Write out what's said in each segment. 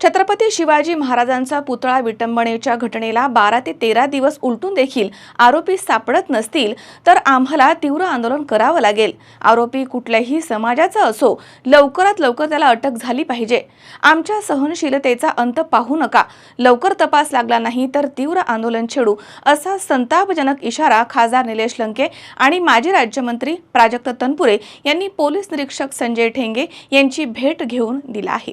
छत्रपती शिवाजी महाराजांचा पुतळा विटंबनेच्या घटनेला बारा ते तेरा दिवस उलटून देखील आरोपी सापडत नसतील तर आम्हाला तीव्र आंदोलन करावं लागेल. आरोपी कुठल्याही समाजाचा असो लवकरात लवकर त्याला अटक झाली पाहिजे. आमच्या सहनशीलतेचा अंत पाहू नका. लवकर तपास लागला नाही तर तीव्र आंदोलन छेडू असा संतापजनक इशारा खासदार निलेश लंके आणि माजी राज्यमंत्री प्राजक्त तनपुरे यांनी पोलीस निरीक्षक संजय ठेंगे यांची भेट घेऊन दिला आहे.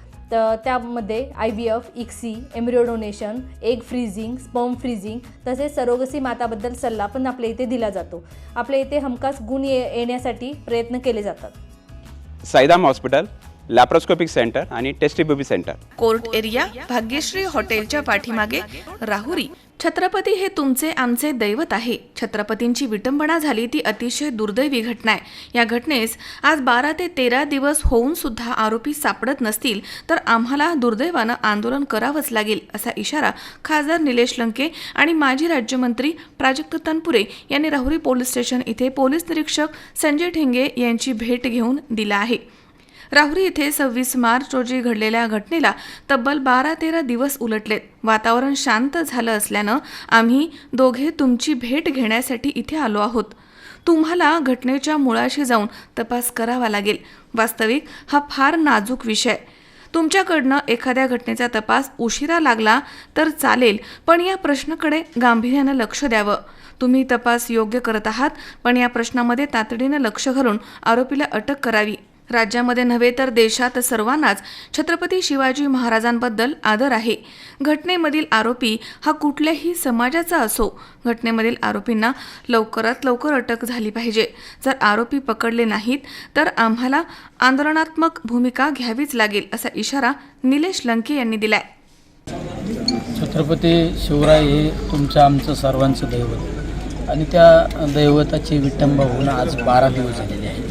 तर त्यामध्ये I V F ICSI embryo donation egg freezing sperm freezing तसेच सरोगसी माताबद्दल सल्ला पण आपल्या इथे दिला जातो. आपल्या इथे हमखास गुण ये येण्यासाठी प्रयत्न केले जातात. साईदाम हॉस्पिटल. लॅप्रोस्कोपिक सेंटर आणि test tube baby centre court area Bhagyashree हॉटेलच्या पाठीमागे राहुरी. छत्रपती हे तुमचे आमचे दैवत आहे. छत्रपतींची विटंबना झाली ती अतिशय दुर्दैवी घटना आहे. या घटनेस आज बारा ते तेरा दिवस होऊन सुद्धा आरोपी सापडत नसतील तर आम्हाला दुर्दैवानं आंदोलन करावंच लागेल असा इशारा खासदार निलेश लंके आणि माजी राज्यमंत्री प्राजक्त तनपुरे यांनी राहुरी पोलीस स्टेशन इथे पोलीस निरीक्षक संजय ठेंगे यांची भेट घेऊन दिला आहे. राहुरी येथे सव्वीस मार्च रोजी घडलेल्या घटनेला तब्बल बारा तेरा दिवस उलटलेत वातावरण शांत झालं असल्यानं आम्ही दोघे तुमची भेट घेण्यासाठी इथे आलो आहोत. तुम्हाला घटनेच्या मुळाशी जाऊन तपास करावा लागेल. वास्तविक हा फार नाजूक विषय. तुमच्याकडनं एखाद्या घटनेचा तपास उशिरा लागला तर चालेल पण या प्रश्नाकडे गांभीर्यानं लक्ष द्यावं. तुम्ही तपास योग्य करत आहात पण या प्रश्नामध्ये तातडीनं लक्ष घालून आरोपीला अटक करावी. राज्यामध्ये नव्हे तर देशात सर्वांनाच छत्रपती शिवाजी महाराजांबद्दल आदर आहे. घटनेमधील आरोपी हा कुठल्याही समाजाचा असो घटनेमधील आरोपींना लवकरात लवकर अटक झाली पाहिजे. जर आरोपी पकडले नाहीत तर आम्हाला आंदोलनात्मक भूमिका घ्यावीच लागेल असा इशारा निलेश लंके यांनी दिलाय. छत्रपती शिवराय हे तुमचं आमचं सर्वांचं दैवत. आणि त्या दैवताची विटंबा होऊन आज बारा दिवस झालेले आहेत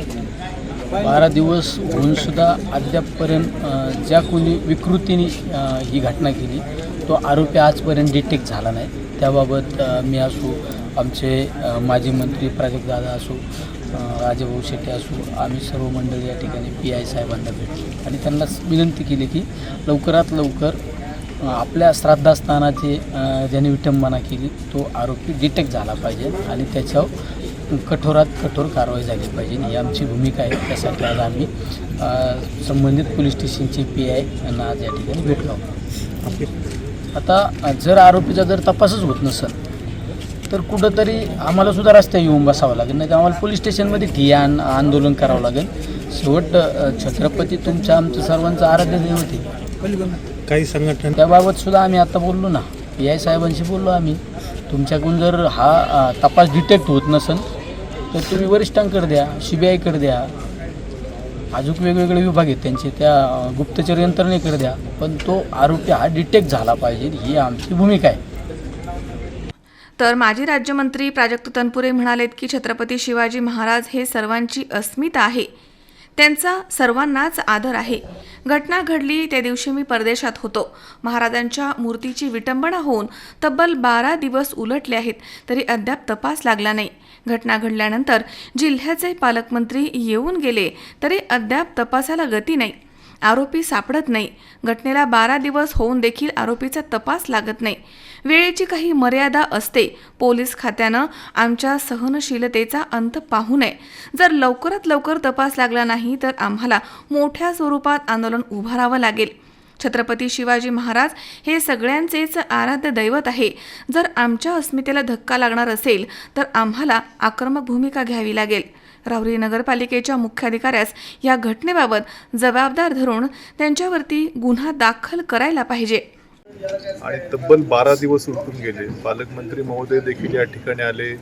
बारा दिवस होऊनसुद्धा अद्यापपर्यंत ज्या कोणी विकृतीने ही घटना केली तो आरोपी आजपर्यंत डिटेक्ट झाला नाही. त्याबाबत मी असो आमचे माजी मंत्री प्राजक्तदादा असो राजेभाऊ राजाभाऊ शेट्टी असो आम्ही सर्व मंडळी या ठिकाणी पी आय साहेबांना भेटलो. आणि त्यांना विनंती केली की लवकरात लवकर आपल्या श्राद्धास्थानाची अ, ज्याने विटंबना केली तो आरोपी डिटेक्ट झाला पाहिजे आणि त्याच्यावर कठोरात कठोर कारवाई झाली पाहिजे. ही आमची भूमिका आहे. त्यासाठी आज आम्ही संबंधित पोलीस स्टेशनचे पी आय यांना आज या ठिकाणी भेटलो आता जर आरोपीचा जर तपासच होत नसेल तर कुठंतरी आम्हाला सुद्धा रस्त्यावर येऊन बसावं लागेल. नाही तर आम्हाला पोलीस स्टेशनमध्ये आण आंदोलन करावं लागेल. शेवट छत्रपती तुमच्या आमचं सर्वांचं आराध्य आहे काही संघटना त्याबाबत सुद्धा आम्ही आता बोललो ना. पी आय साहेबांशी बोललो आम्ही. तुमच्याकडून जर हा तपास डिटेक्ट होत नसेल तर तुम्ही वरिष्ठांकडे द्या सी बी आयकडे द्या. अजून वेगवेगळे विभाग आहेत त्यांचे त्या गुप्तचर यंत्रणेकडे द्या. पण तो आरोपी हा डिटेक्ट झाला पाहिजे ही आमची भूमिका आहे. तर माजी राज्यमंत्री प्राजक्त तनपुरे म्हणालेत की छत्रपती शिवाजी महाराज हे सर्वांची अस्मिता आहे. त्यांचा सर्वांनाच आदर आहे. घटना घडली त्या दिवशी मी परदेशात होतो. महाराजांच्या मूर्तीची विटंबना होऊन तब्बल बारा दिवस उलटले आहेत तरी अद्याप तपास लागला नाही. घटना घडल्यानंतर जिल्ह्याचे पालकमंत्री येऊन गेले तरी अद्याप तपासाला गती नाही. आरोपी सापडत नाही. घटनेला बारा दिवस होऊन देखील आरोपीचा तपास लागत नाही. वेळेची काही मर्यादा असते. पोलीस खात्यानं आमच्या सहनशीलतेचा अंत पाहू नये. जर लवकरात लवकर तपास लागला नाही तर आम्हाला मोठ्या स्वरूपात आंदोलन उभारावं लागेल. छत्रपती शिवाजी महाराज हे सगळ्यांचेच आराध्य दैवत आहे. जर आमच्या अस्मितेला धक्का लागणार असेल तर आम्हाला आक्रमक भूमिका घ्यावी लागेल. राहुरी नगरपालिकेच्या मुख्याधिकाऱ्यास या घटनेबाबत जबाबदार धरून त्यांच्यावरती गुन्हा दाखल करायला पाहिजे. आणि तब्बल बारा दिवस उलटून गेले. पालकमंत्री महोदय देखील या ठिकाणी आले.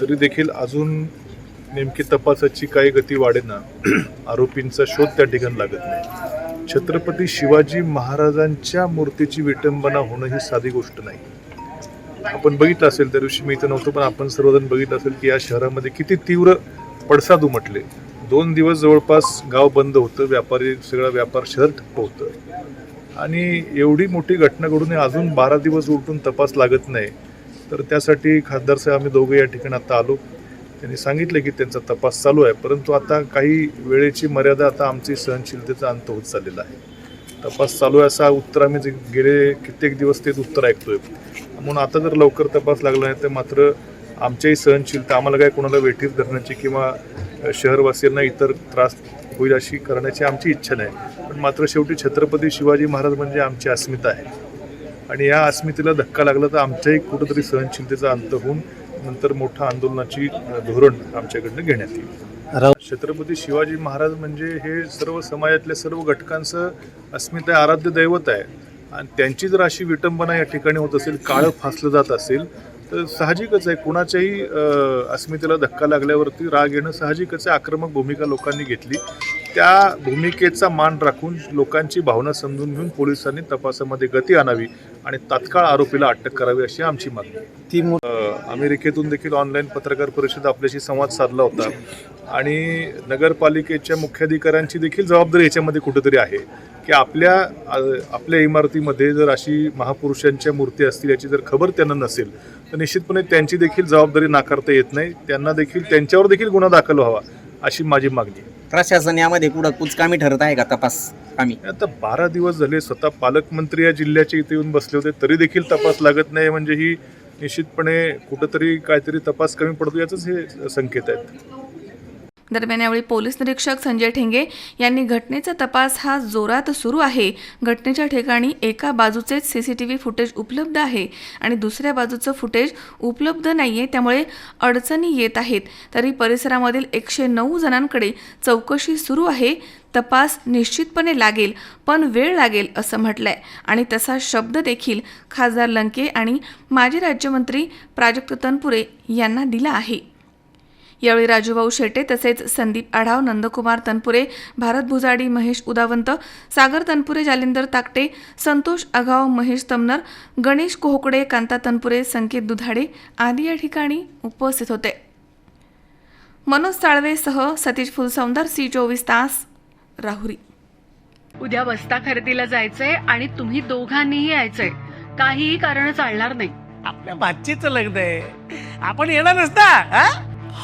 तरी देखील अजून नेमकी तपासाची काही गती वाढेना. आरोपींचा शोध त्या ठिकाणी लागत नाही. छत्रपती शिवाजी महाराजांच्या मूर्तीची विटंबना होणं ही साधी गोष्ट नाही. आपण बघितलं असेल त्या दिवशी मी इथं नव्हतो पण आपण सर्वजण बघितलं असेल की या शहरामध्ये किती तीव्र पडसाद उमटले दोन दिवस जवळपास गाव बंद होतं व्यापारी सगळा व्यापार शहर ठप्प होतं. आणि एवढी मोठी घटना घडून अजून बारा दिवस उलटून तपास लागत नाही. तर त्यासाठी खासदार साहेब आम्ही दोघं या ठिकाणी आता आलो. त्यांनी सांगितलं की त्यांचा तपास चालू आहे परंतु आता काही वेळेची मर्यादा आता आमची सहनशीलतेचा अंत होत चाललेला आहे. तपास चालू आहे असा उत्तर आम्ही जे गेले कित्येक दिवस तेच उत्तर ऐकतोय. म्हणून आता जर लवकर तपास लागला नाही तर मात्र आमच्याही सहनशीलता आम्हाला काय कोणाला वेठीस धरण्याची किंवा शहरवासियांना इतर त्रास होईल अशी करण्याची आमची इच्छा नाही. पण मात्र शेवटी छत्रपती शिवाजी महाराज म्हणजे आमची अस्मिता आहे. आणि या अस्मितेला धक्का लागला तर आमच्याही कुठंतरी सहनशीलतेचा अंत होऊन नंतर मोठं आंदोलनाची धोरण आमच्याकडनं घेण्यात येईल. छत्रपती शिवाजी महाराज म्हणजे हे सर्व समाजातल्या सर्व घटकांचं अस्मिता आहे, आराध्य दैवत आहे. आणि त्यांची जर अशी विटंबना या ठिकाणी होत असेल काळं फासलं जात असेल तर साहजिकच आहे. कुणाच्याही अस्मितेला धक्का लागल्यावरती राग येणं साहजिकच आहे. आक्रमक भूमिका लोकांनी घेतली. त्या भूमिकेचा मान राखून लोकांची भावना समजून घेऊन पोलिसांनी तपासामध्ये गती आणावी आणि तात्काळ आरोपीला अटक करावी अशी आमची मागणी. ती अमेरिकेतून देखील ऑनलाईन पत्रकार परिषद आपल्याशी संवाद साधला होता आणि नगरपालिकेच्या मुख्याधिकाऱ्यांची देखील जबाबदारी याच्यामध्ये कुठेतरी आहे की आपल्या आपल्या इमारतीमध्ये जर अशी महापुरुषांच्या मूर्ती असतील याची जर खबर त्यांना नसेल तर निश्चितपणे त्यांची देखील जबाबदारी नाकारता येत नाही त्यांना देखील त्यांच्यावर देखील गुन्हा दाखल व्हावा अशी माझी मागणी आहे. प्रशासन यामध्ये कुठं कुचकामी ठरत आहे का तपास? कामी. आता बारा दिवस झाले स्वतः पालकमंत्री या जिल्ह्याचे इथे येऊन बसले होते तरी देखील तपास लागत नाही म्हणजे ही निश्चितपणे कुठंतरी काहीतरी तपास कमी पडतो याचंच हे संकेत आहेत. दरम्यान यावेळी पोलीस निरीक्षक संजय ठेंगे यांनी घटनेचा तपास हा जोरात सुरू आहे. घटनेच्या ठिकाणी एका बाजूचेच C C T V footage उपलब्ध आहे आणि दुसऱ्या बाजूचं फुटेज उपलब्ध नाही आहे त्यामुळे अडचणी येत आहेत. तरी परिसरामधील एकशे नऊ जणांकडे चौकशी सुरू आहे. तपास निश्चितपणे लागेल पण वेळ लागेल असं म्हटलंय. आणि तसा शब्द देखील खासदार लंके आणि माजी राज्यमंत्री प्राजक्त तनपुरे यांना दिला आहे. यावेळी राजूभाऊ शेटे तसेच संदीप आढाव नंदकुमार तनपुरे भारत भुजाडी महेश उदावंत सागर तनपुरे जालिंदर ताकटे संतोष आघाव महेश तमनर गणेश कोहकडे कांता तनपुरे संकेत दुधाडे आदी या ठिकाणी उपस्थित होते. मनोज साळवेसह सतीश फुलसौंदर सी चोवीस तास राहुरी. उद्या बस्ता खरेदीला जायचंय आणि तुम्ही दोघांनीही यायचंय. काहीही कारण चालणार नाही. आपल्या भाचीचं लग्न आहे. आपण येणार नसता हा?